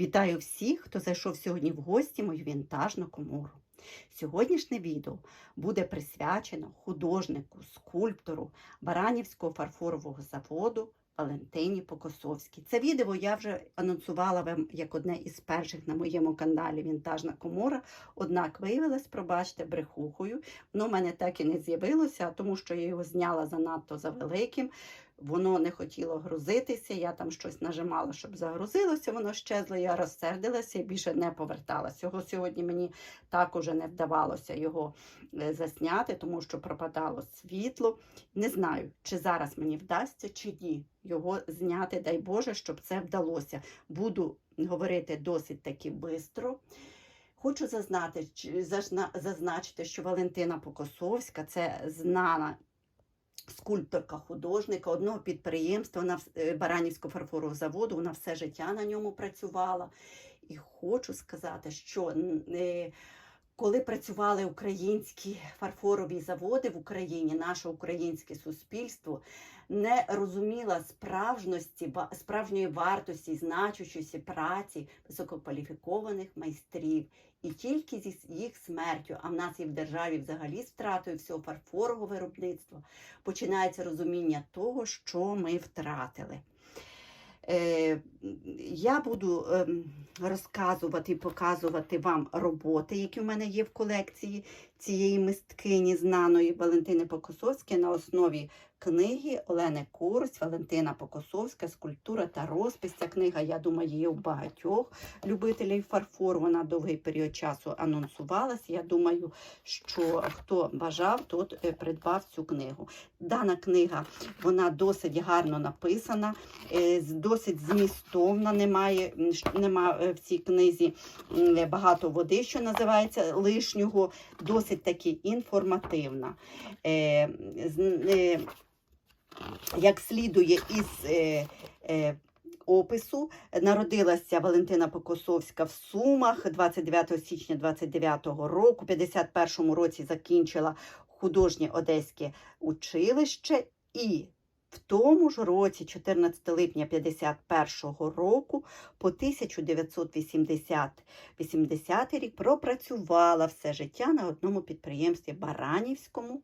Вітаю всіх, хто зайшов сьогодні в гості мою вінтажну комору. Сьогоднішнє відео буде присвячено художнику, скульптору Баранівського фарфорового заводу Валентині Покосовській. Це відео я вже анонсувала вам як одне із перших на моєму каналі Вінтажна комора. Однак виявилось, пробачте, брехухою. Воно в мене так і не з'явилося, тому що я його зняла занадто завеликим. Воно не хотіло грузитися, я там щось нажимала, щоб загрузилося, воно щезло, я розсердилася і більше не поверталася. Його сьогодні мені так уже не вдавалося його е, засняти, тому що пропадало світло. Не знаю, чи зараз мені вдасться, чи ні його зняти. Дай Боже, щоб це вдалося. Буду говорити досить таки швидко. Хочу зазнати, зазначити, що Валентина Покосовська це знана скульпторка, художника одного підприємства вона е, Баранівського фарфорового заводу. Вона все життя на ньому працювала. І хочу сказати, що е, коли працювали українські фарфорові заводи в Україні, наше українське суспільство не розуміло справжності, справжньої вартості, значущості праці висококваліфікованих майстрів. І тільки зі їх смертю, а в нас і в державі взагалі втратою всього фарфорового виробництва, починається розуміння того, що ми втратили. Е, я буду ем, розказувати і показувати вам роботи, які в мене є в колекції цієї мисткині знаної Валентини Покосовської на основі книги Олени Курсь, Валентина Покосовська, скульптура та розпис. Ця книга, я думаю, є у багатьох любителів фарфору. Вона довгий період часу анонсувалась. Я думаю, що хто бажав, тот е, придбав цю книгу. Дана книга вона досить гарно написана, е, досить змістовна. Немає, м, ш- нема е, в цій книзі багато води, що називається лишнього, досить таки інформативна. Як слідує із е, е, опису, народилася Валентина Покосовська в Сумах 29 січня 29 року. У 51 році закінчила художнє одеське училище і в тому ж році, 14 липня 51 року, по 1980 80 рік пропрацювала все життя на одному підприємстві Баранівському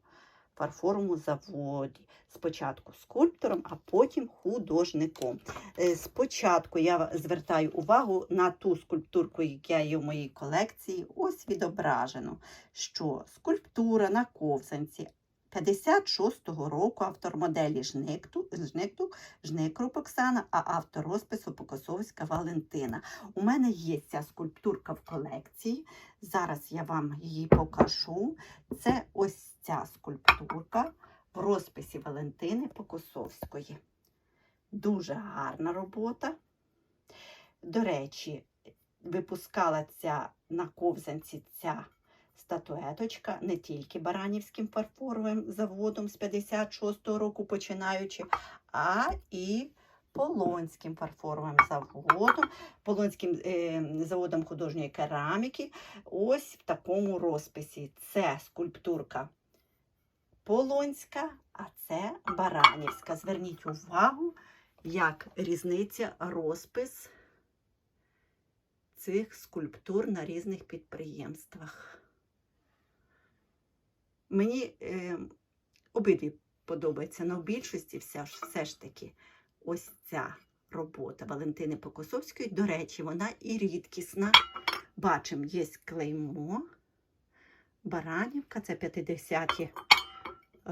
фарфоровому заводі. Спочатку скульптором, а потім художником. Е, Спочатку я звертаю увагу на ту скульптурку, яка є в моїй колекції. Ось відображено, що скульптура на ковзанці 56-го року автор моделі Жникту, Жникту, Жникруп Оксана, а автор розпису Покосовська Валентина. У мене є ця скульптурка в колекції. Зараз я вам її покажу. Це ось ця скульптурка в розписі Валентини Покосовської. Дуже гарна робота. До речі, випускала ця на ковзанці ця статуеточка не тільки Баранівським фарфоровим заводом з 56-го року починаючи, а і Полонським фарфоровим заводом, Полонським е, заводом художньої кераміки. Ось в такому розписі. Це скульптурка Полонська, а це Баранівська. Зверніть увагу, як різниця розпис цих скульптур на різних підприємствах. Мені е, обидві подобаються, але в більшості все ж, все ж таки ось ця робота Валентини Покосовської. До речі, вона і рідкісна. Бачимо, є клеймо. Баранівка, це 50-ті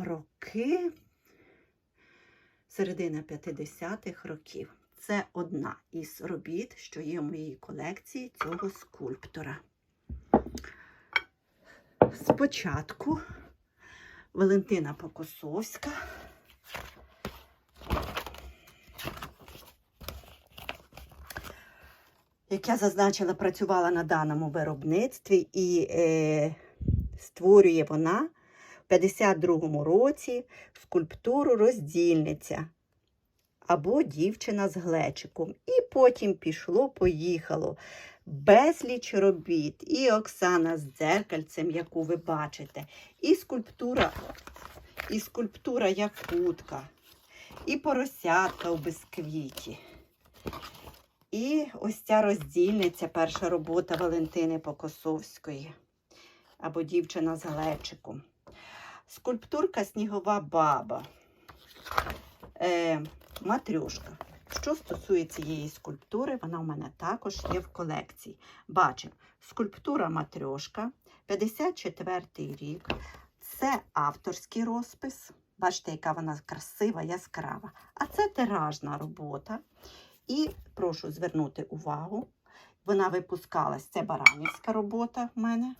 роки, середина 50-х років. Це одна із робіт, що є в моїй колекції цього скульптора. Спочатку Валентина Покосовська. Як я зазначила, працювала на даному виробництві і е, створює вона в 52-му році скульптуру роздільниця або дівчина з глечиком. І потім пішло, поїхало. Безліч робіт. І Оксана з дзеркальцем, яку ви бачите, і скульптура, і скульптура Якутка, і поросятка у бисквіті. І ось ця роздільниця, перша робота Валентини Покосовської або дівчина з глечиком. Скульптурка Снігова баба. Е, матрюшка. Що стосується цієї скульптури, вона у мене також є в колекції. Бачимо, скульптура матрьошка, 54 рік. Це авторський розпис. Бачите, яка вона красива, яскрава. А це тиражна робота. І прошу звернути увагу, вона випускалась, це Баранівська робота в мене.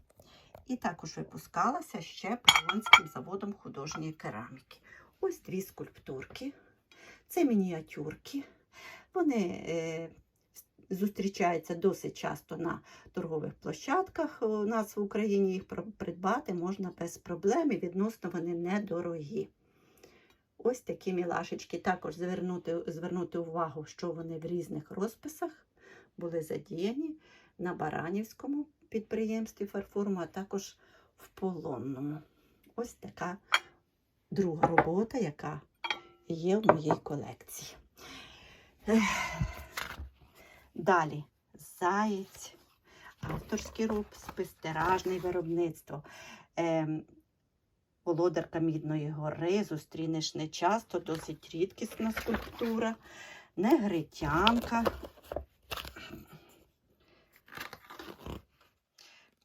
І також випускалася ще Полонським заводом художньої кераміки. Ось дві скульптурки. Це мініатюрки. Вони е, зустрічаються досить часто на торгових площадках. У нас в Україні їх придбати можна без проблем і відносно вони недорогі. Ось такі мілашечки. Також звернути, звернути увагу, що вони в різних розписах були задіяні на Баранівському підприємстві фарфоруму, а також в полонному. Ось така друга робота, яка є в моїй колекції. Далі заєць, авторський розпис, тиражне виробництво. Ем, Володарка Мідної гори, зустрінеш не часто, досить рідкісна скульптура, негритянка,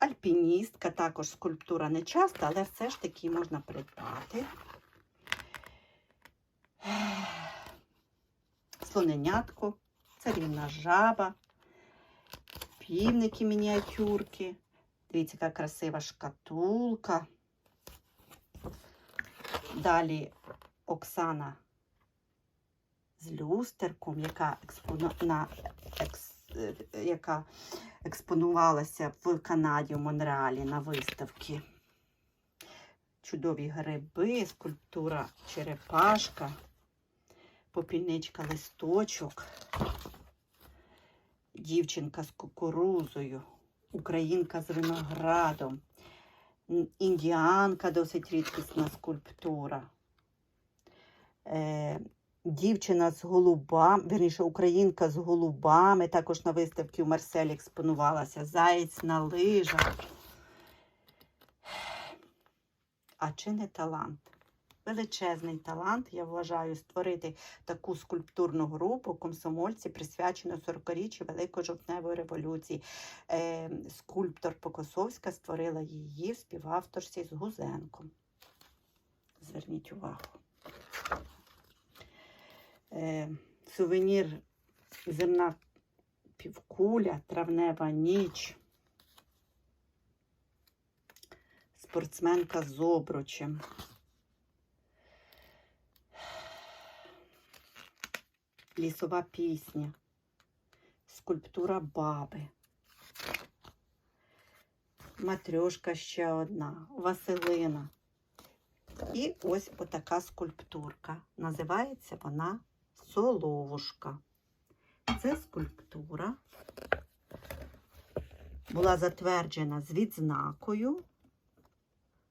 альпіністка, також скульптура не часто, але все ж таки можна придбати. Слоненятко, царівна жаба, півники мініатюрки. Дивіться, яка красива шкатулка. Далі Оксана з люстерком, яка, експону... на... екс... е, яка експонувалася в Канаді, в Монреалі на виставці. Чудові гриби, скульптура черепашка, попільничка листочок, дівчинка з кукурузою, українка з виноградом. Індіанка досить рідкісна скульптура. Дівчина з голубами, верніше, українка з голубами, також на виставці в Марселі експонувалася. Заєць на лижах. А чи не талант? Величезний талант, я вважаю, створити таку скульптурну групу комсомольці, присвячену 40-річчю Великої жовтневої революції. Е, скульптор Покосовська створила її в співавторстві з Гузенком. Зверніть увагу. Е, сувенір земна півкуля, травнева ніч. Спортсменка з обручем. Лісова пісня. Скульптура баби. Матрьошка ще одна. Василина. І ось отака скульптурка. Називається вона Соловушка. Це скульптура була затверджена з відзнакою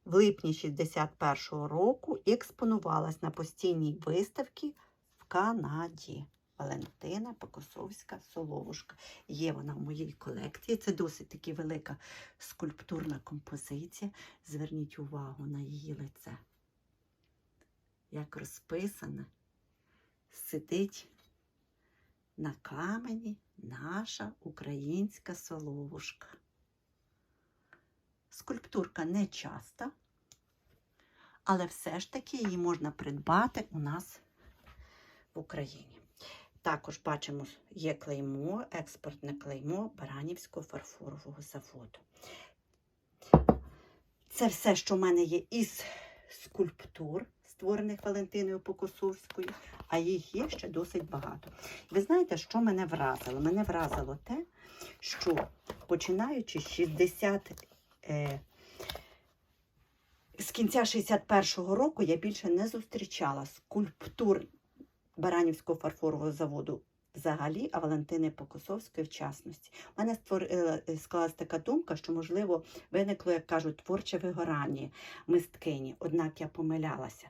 в липні 61-го року і експонувалась на постійній виставці в Канаді. Валентина Покосовська Соловушка. Є вона в моїй колекції. Це досить таки велика скульптурна композиція. Зверніть увагу на її лице. Як розписана, сидить на камені наша українська соловушка. Скульптурка не часта, але все ж таки її можна придбати у нас в Україні. Також бачимо, є клеймо, експортне клеймо Баранівського фарфорового заводу. Це все, що в мене є із скульптур, створених Валентиною Покосовською, а їх є ще досить багато. Ви знаєте, що мене вразило? Мене вразило те, що починаючи з 60. Е, з кінця 61-го року я більше не зустрічала скульптур Баранівського фарфорового заводу взагалі, а Валентини Покосовської в частності. У мене створила, склалась така думка, що, можливо, виникло, як кажуть, творче вигорання мисткині, однак я помилялася.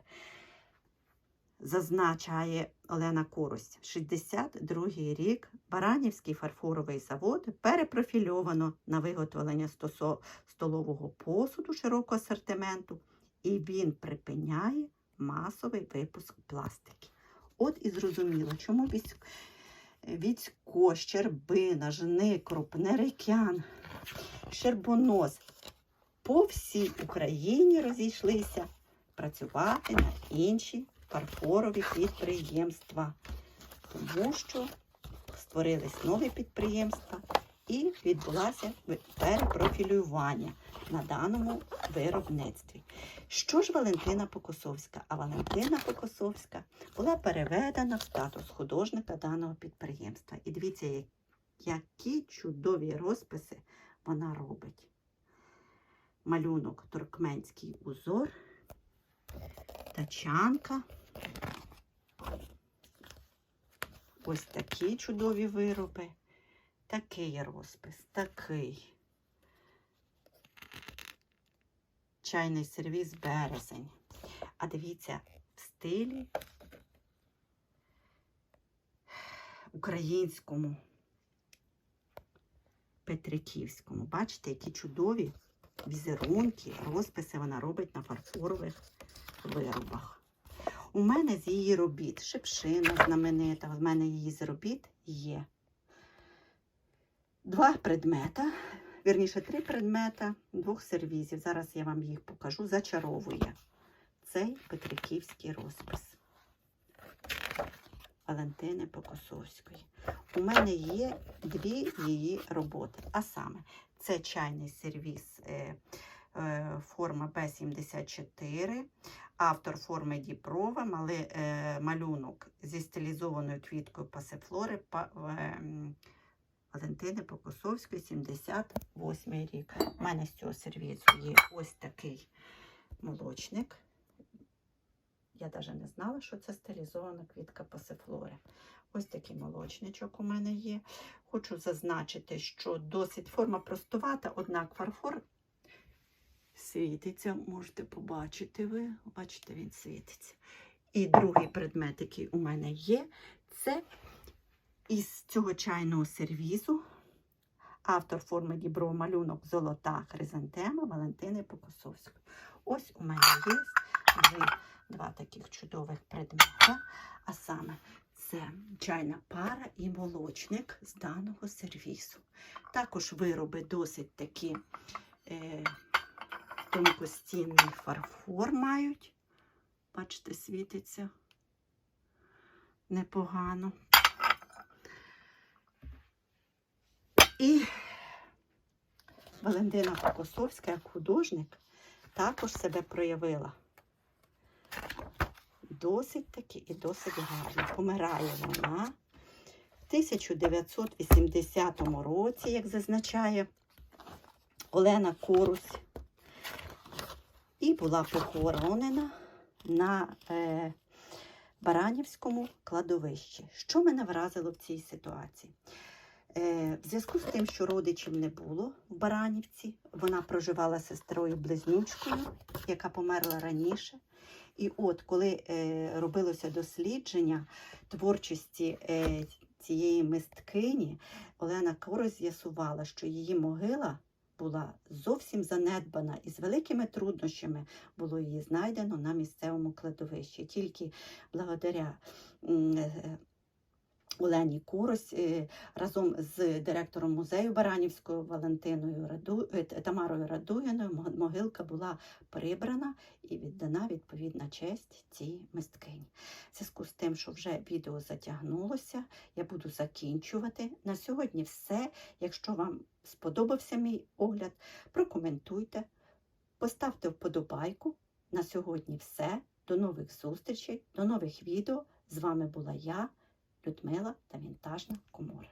Зазначає Олена Курусь. 62-й рік Баранівський фарфоровий завод перепрофільовано на виготовлення столового посуду широкого асортименту, і він припиняє масовий випуск пластики. От і зрозуміло, чому. Віцько, Щербина, Жник, Крупнерикян, Щербонос по всій Україні розійшлися працювати на інші фарфорові підприємства, тому що створились нові підприємства і відбулося перепрофілювання на даному виробництві. Що ж Валентина Покосовська? А Валентина Покосовська була переведена в статус художника даного підприємства. І дивіться, які чудові розписи вона робить. Малюнок туркменський узор, тачанка. Ось такі чудові вироби. Такий розпис, такий. Чайний сервіс березень. А дивіться, в стилі українському, петриківському. Бачите, які чудові візерунки, розписи вона робить на фарфорових виробах. У мене з її робіт шипшина знаменита, в мене її з робіт є два предмета, вірніше, три предмета двох сервізів. Зараз я вам їх покажу. Зачаровує цей петриківський розпис Валентини Покосовської. У мене є дві її роботи. А саме, це чайний сервіс е, е, форма Б74, автор форми Діпрова, мали, е, малюнок зі стилізованою квіткою пасифлори па, е, Валентини Покосовської, 78 рік. У мене з цього сервізу є ось такий молочник. Я навіть не знала, що це стилізована квітка пасифлори. Ось такий молочничок у мене є. Хочу зазначити, що досить форма простувата, однак фарфор світиться, можете побачити ви. Бачите, він світиться. І другий предмет, який у мене є, це із цього чайного сервізу. Автор форми дібро малюнок Золота хризантема Валентини Покосовської. Ось у мене є два таких чудових предмета. А саме це чайна пара і молочник з даного сервісу. Також вироби досить такі е, тонкостінний фарфор мають. Бачите, світиться непогано. І Валентина Покосовська, як художник, також себе проявила. Досить таки і досить гарно. Помирає вона в 1980 році, як зазначає Олена Корусь, була похоронена на е, Баранівському кладовищі. Що мене вразило в цій ситуації? Е, в зв'язку з тим, що родичів не було в Баранівці, вона проживала з сестрою близнючкою, яка померла раніше. І от коли е, робилося дослідження творчості е, цієї мисткині, Олена Корось з'ясувала, що її могила була зовсім занедбана і з великими труднощами було її знайдено на місцевому кладовищі. Тільки благодаря м, е, Олені Курось е, разом з директором музею Баранівською Валентиною Раду... е, Тамарою Радуєною могилка була прибрана і віддана відповідна честь цій мисткині. В зв'язку з тим, що вже відео затягнулося, я буду закінчувати. На сьогодні все. Якщо вам сподобався мій огляд, прокоментуйте, поставте вподобайку. На сьогодні все. До нових зустрічей, до нових відео. З вами була я. Людмила та Вінтажна Комора.